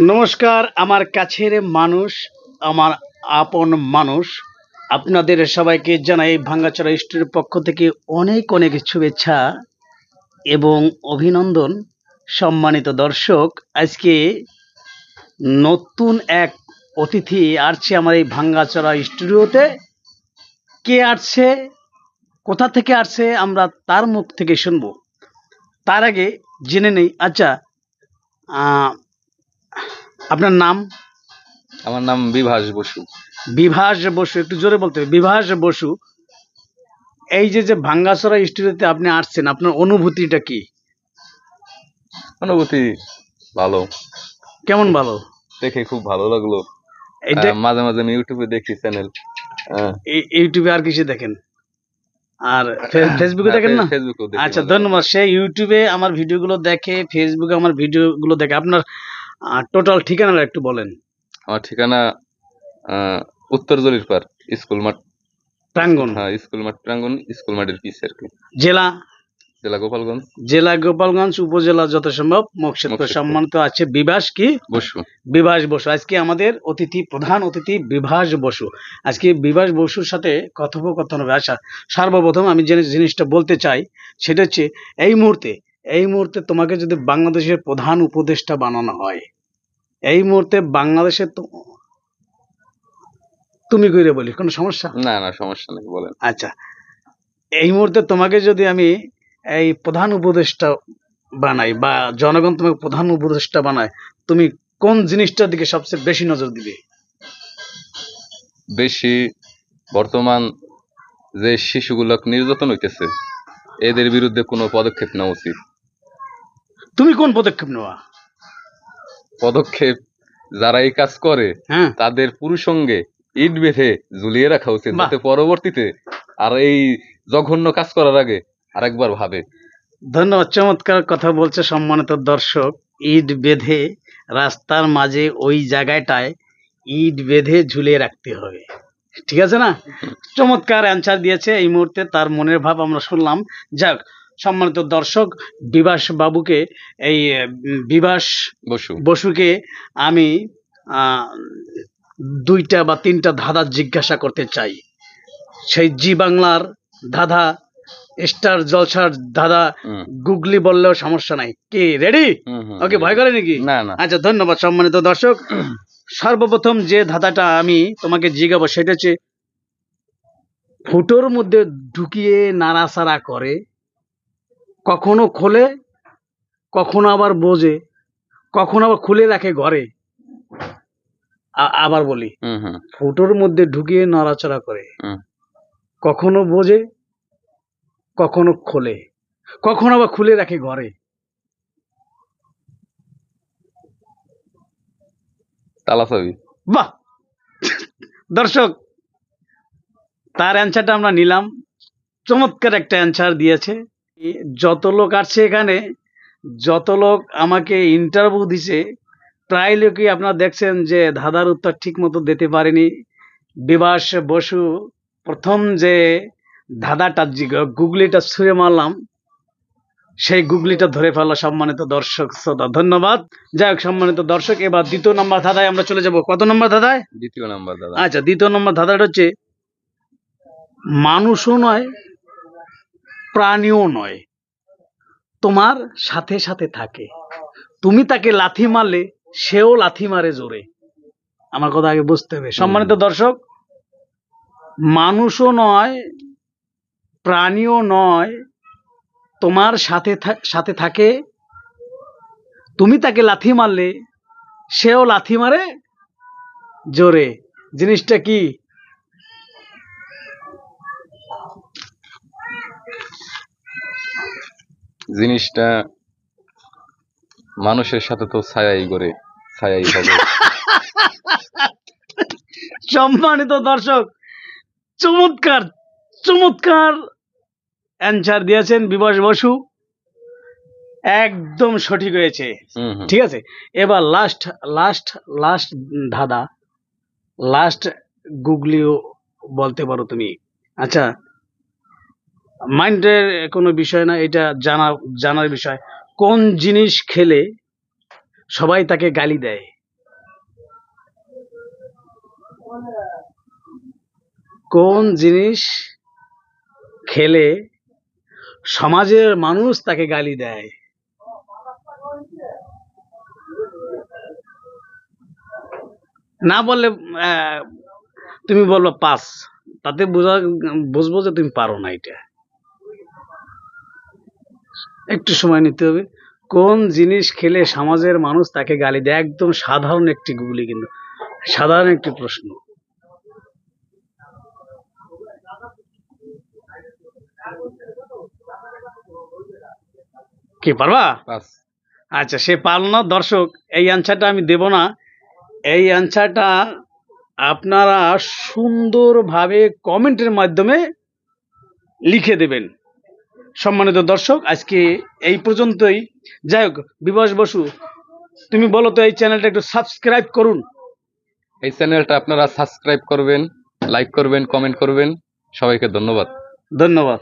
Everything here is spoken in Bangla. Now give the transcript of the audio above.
নমস্কার, আমার কাছের মানুষ, আমার আপন মানুষ, আপনাদের সবাইকে জানাই ভাঙ্গাচড়া স্টোরের পক্ষ থেকে অনেক অনেক শুভেচ্ছা এবং অভিনন্দন সম্মানিত দর্শক। আজকে নতুন এক অতিথি আসছে আমার এই ভাঙ্গাচড়া স্টুডিওতে। কে আসছে? কোথা থেকে আসছে? আমরা তার মুখ থেকে শুনব। তার আগে জেনে নেই। আচ্ছা আপনার নাম? আমার নাম বিভাস বসু। বিভাস বসু একটু জোরে বলতে হবে। বিভাস বসু এই যে যে ভাঙ্গাসরা স্টুডিওতে আপনি আসছেন আপনার অনুভূতিটা কি? অনুভূতি ভালো। কেমন ভালো? দেখে খুব ভালো লাগল। মাঝে মাঝে আমি ইউটিউবে দেখি চ্যানেল ইউটিউবে আর কিছু দেখেন? আর ফেসবুকে দেখেন না? আচ্ছা ধন্যবাদ। সে ইউটিউবে আমার ভিডিওগুলো দেখে ফেসবুকে আমার ভিডিওগুলো দেখে আপনার টোটাল ঠিকানাটা একটু বলেন। আমার ঠিকানা উত্তর জলিরপাড় স্কুল মাঠ। প্রাঙ্গন হ্যাঁ স্কুল মাঠ প্রাঙ্গণ স্কুল মাঠের পিছে আর কি। জেলা? জেলা গোপালগঞ্জ। জেলা গোপালগঞ্জ উপজেলা যত সম্ভব মকসেদপুর। সম্মানিত আছে বিভাস কি? বসু। বিভাস বসু। আজকে আমাদের অতিথি প্রধান অতিথি বিভাস বসু। আজকে বিভাস বসুর সাথে কথোপকথন হবে। আচ্ছা সর্বপ্রথম আমি যে জিনিসটা বলতে চাই সেটা হচ্ছে এই মুহূর্তে এই মুহূর্তে তোমাকে যদি বাংলাদেশের প্রধান উপদেষ্টা বানানো হয় এই মুহূর্তে বাংলাদেশে তো- তুমি কইরে বলি কোনো সমস্যা? না না সমস্যা নেই বলেন। আচ্ছা এই মুহূর্তে তোমাকে যদি আমি এই প্রধান উপদেষ্টা বানাই বা জনগণ তোমাকে প্রধান উপদেষ্টা বানায় তুমি কোন জিনিসটার দিকে সবচেয়ে বেশি নজর দিবে? বেশি বর্তমান যে শিশুগুলো নির্যাতন হইতেছে এদের বিরুদ্ধে কোনো পদক্ষেপ নেওয়া উচিত। তুমি কোন পদক্ষেপ নেওয়া? পদক্ষেপ যারা এই কাজ করে হ্যাঁ। তাদের পুরুষঙ্গে ইট বেঁধে ঝুলিয়ে রাখা উচিত বাহ। যাতে পরবর্তীতে আর এই জঘন্য কাজ করার আগে আরেকবার ভাবে। ধন্যবাদ চমৎকার কথা বলছে সম্মানিত দর্শক। ইট বেঁধে রাস্তার মাঝে ওই জায়গাটায় ইট বেঁধে ঝুলিয়ে রাখতে হবে। ঠিক আছে না? চমৎকার অ্যান্সার দিয়েছে এই মুহূর্তে তার মনের ভাব আমরা শুনলাম। যাক সম্মানিত দর্শক বিবাস বাবুকে এই বিভাস বসু। বসুকে আমি দুইটা বা তিনটা ধাঁধা জিজ্ঞাসা করতে চাই। সেই জি বাংলার ধাঁধা স্টার জলসার হুম, গুগলি বললেও সমস্যা নাই। কি রেডি। ওকে ভয় করে নাকি? আচ্ছা ধন্যবাদ সম্মানিত দর্শক। সর্বপ্রথম যে ধাঁধাটা আমি তোমাকে জিজ্ঞাবো সেটা হচ্ছে ফুটোর মধ্যে ঢুকিয়ে নাড়াচাড়া করে কখনো খোলে কখনো আবার বোঝে কখনো আবার খুলে রাখে ঘরে। আবার বলি ফুটোর মধ্যে ঢুকিয়ে নড়াচড়া করে। কখনো বোঝে কখনো খোলে কখনো আবার খুলে রাখে ঘরে। বাহ! দর্শক তার অ্যান্সারটা আমরা নিলাম। চমৎকার একটা অ্যান্সার দিয়েছে। যত লোক আসছে এখানে যত লোক আমাকে ইন্টারভিউ দিছে প্রায় লোকই আপনারা দেখছেন যে ধাঁধার উত্তর ঠিক মতো দিতে পারেনি। বিবাস বসু প্রথম যে ধাঁধাটা গুগলিটা ছুঁড়ে মারলাম সেই গুগলিটা ধরে ফেলা সম্মানিত দর্শক শ্রোতা। ধন্যবাদ। যাই হোক সম্মানিত দর্শক এবার দ্বিতীয় নম্বর ধাঁধায় আমরা চলে যাব। কত নম্বর ধাঁধায়? দ্বিতীয় নম্বর আচ্ছা দ্বিতীয় নম্বর ধাঁধাটা হচ্ছে মানুষও নয় প্রাণীও নয় তোমার সাথে সাথে থাকে। তুমি তাকে লাথি মারলে সেও লাথি মারে জোরে। আমার কথা আগে বুঝতে হবে। সম্মানিত দর্শক মানুষও নয় প্রাণীও নয় তোমার সাথে সাথে থাকে। তুমি তাকে লাথি মারলে সেও লাথি মারে জোরে। জিনিসটা কি? জিনিসটা মানুষের সাথে তো ছায়াই করে ছায়াই হবে। সম্মানিত দর্শক চমৎকার চমৎকার অ্যান্সার দিয়েছেন বিবাস বসু। একদম সঠিক হয়েছে। ঠিক আছে? এবার লাস্ট লাস্ট লাস্ট ধাঁধা লাস্ট গুগলিও বলতে পারো তুমি। আচ্ছা মাইন্ডের কোনো বিষয় না, এটা জানা, জানার বিষয়। কোন জিনিস খেলে সবাই তাকে গালি দেয়? কোন জিনিস খেলে সমাজের মানুষ তাকে গালি দেয়? না বললে তুমি বলব, পাস। তাতে বোঝা, বুঝব যে তুমি পারো না এটা। একটু সময় নিতে হবে। কোন জিনিস খেলে সমাজের মানুষ তাকে গালি দেয়? একদম সাধারণ একটি গুলি কিন্তু। সাধারণ একটি প্রশ্ন। কি পারবা? আচ্ছা সে পারল না। দর্শক এই অ্যান্সারটা আমি দেব না। এই অ্যান্সারটা আপনারা সুন্দরভাবে কমেন্টের মাধ্যমে লিখে দেবেন। সম্মানিত দর্শক আজকে এই পর্যন্তই। যাই হোক বিভাস বসু তুমি বলো তো এই চ্যানেলটা একটু সাবস্ক্রাইব করুন। এই চ্যানেলটা আপনারা সাবস্ক্রাইব করবেন লাইক করবেন কমেন্ট করবেন। সবাইকে ধন্যবাদ। ধন্যবাদ।